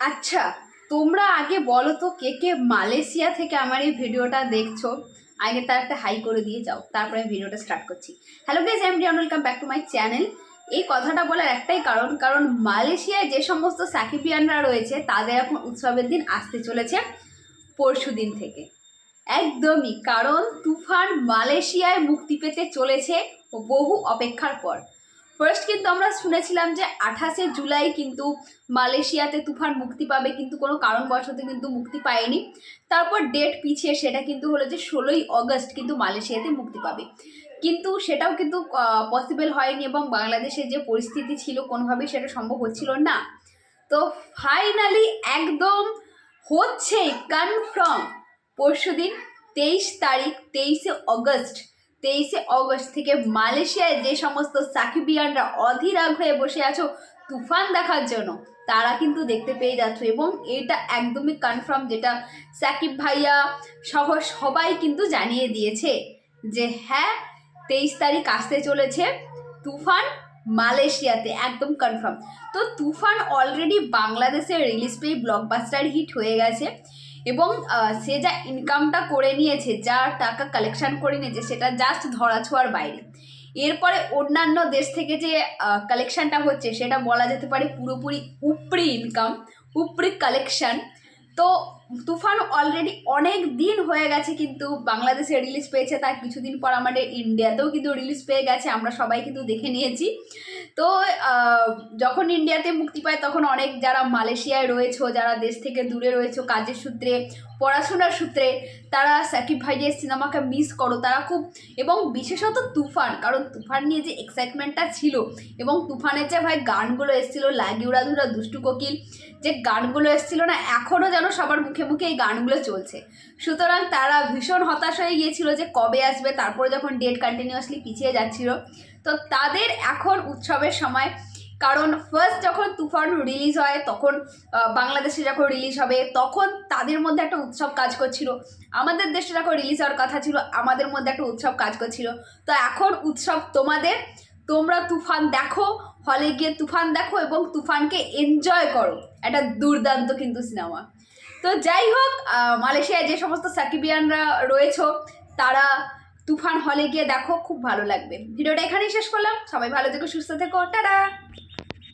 আচ্ছা তোমরা আগে বলো তো কে কে মালয়েশিয়া থেকে আমার এই ভিডিওটা দেখছ? আগে তার একটা হাই করে দিয়ে যাও, তারপরে ভিডিওটা স্টার্ট করছি। Hello guys I'm Rian welcome back to my channel এই কথাটা বলার একটাই কারণ কারণ মালয়েশিয়ায় যে সমস্ত সাকিবিয়ানরা রয়েছে, তাদের এখন উৎসবের দিন আসতে চলেছে পরশু দিন থেকে। একদমই, কারণ তুফান মালয়েশিয়ায় মুক্তি পেতে চলেছে বহু অপেক্ষার পর। ফার্স্ট কিন্তু আমরা শুনেছিলাম যে আঠাশে জুলাই কিন্তু মালয়েশিয়াতে তুফান মুক্তি পাবে, কিন্তু কোনো কারণবশত কিন্তু মুক্তি পায়নি। তারপর ডেট পিছিয়ে সেটা কিন্তু হলো যে ষোলোই অগস্ট কিন্তু মালয়েশিয়াতে মুক্তি পাবে। কিন্তু সেটাও কিন্তু পসিবল হয়নি এবং বাংলাদেশের যে পরিস্থিতি ছিল কোনোভাবেই সেটা সম্ভব হচ্ছিল না। তো ফাইনালি একদম হচ্ছে কনফার্ম পরশু দিন তেইশ তারিখ, তেইশে অগস্ট তেইশে অগস্ট থেকে মালয়েশিয়ায় যে সমস্ত সাকিবিয়ানরা অধীর আগ্রহে বসে আছো, তুফান দেখার জন্য, তারা কিন্তু দেখতে পেয়ে যাচ্ছ। এবং এটা একদমই কনফার্ম যেটা সাকিব ভাইয়া সহ সবাই কিন্তু জানিয়ে দিয়েছে যে হ্যাঁ তেইশ তারিখ আসতে চলেছে তুফান মালয়েশিয়াতে, একদম কনফার্ম তো তুফান অলরেডি বাংলাদেশে রিলিজ পেয়ে ব্লকবাস্টার হিট হয়ে গেছে। এবং সে যা ইনকামটা করে নিয়েছে, যা টাকা কালেকশন করে নিয়েছে, সেটা জাস্ট ধরা ছোঁয়ার বাইরে। এরপরে অন্যান্য দেশ থেকে যে কালেকশনটা হচ্ছে, সেটা বলা যেতে পারে পুরোপুরি উপরি ইনকাম উপরি কালেকশন তো তুফান অলরেডি অনেক দিন হয়ে গেছে কিন্তু বাংলাদেশে রিলিজ পেয়েছে, তার কিছুদিন পর আমাদের ইন্ডিয়াতেও কিন্তু রিলিজ পেয়ে গেছে, আমরা সবাই কিন্তু দেখে নিয়েছি। তো যখন ইন্ডিয়াতে মুক্তি পায়, তখন অনেক যারা মালয়েশিয়ায় রয়েছে, যারা দেশ থেকে দূরে রয়েছে, কাজের সূত্রে, পড়াশোনার সূত্রে, তারা সাকিব ভাইয়ের সিনেমাকে মিস করো, তারা খুব, এবং বিশেষত তুফান, কারণ তুফান নিয়ে যে এক্সাইটমেন্টটা ছিল, এবং তুফানের যে ভাই গানগুলো এসেছিল, লাগি উড়াধুরা দুষ্টু কোকিল, যে গানগুলো এসেছিল না এখনও যেন সবার মুখে মুখে এই গানগুলো চলছে। সুতরাং তারা ভীষণ হতাশ হয়ে গিয়েছিল যে কবে আসবে, তারপরে যখন ডেট কন্টিনিউয়াসলি পিছিয়ে যাচ্ছিল তো তাদের এখন উৎসবের সময়। কারণ ফার্স্ট যখন তুফান রিলিজ হয়, তখন বাংলাদেশে যখন রিলিজ হবে, তখন তাদের মধ্যে একটা উৎসব কাজ করছিল। আমাদের দেশে যখন রিলিজ হওয়ার কথা ছিল, আমাদের মধ্যে একটা উৎসব কাজ করছিল। তো এখন উৎসব তোমাদের, তোমরা তুফান দেখো হলে গিয়ে তুফান দেখো এবং তুফানকে এনজয় করো। একটা দুর্দান্ত কিন্তু সিনেমা তো যাই হোক মালয়েশিয়ায় যে সমস্ত সাকিবিয়ানরা রয়েছে, তারা তুফান হলে গিয়ে দেখো, খুব ভালো লাগবে। ভিডিওটা এখানেই শেষ করলাম। সবাই ভালো থেকো, সুস্থ থেকো। টাটা!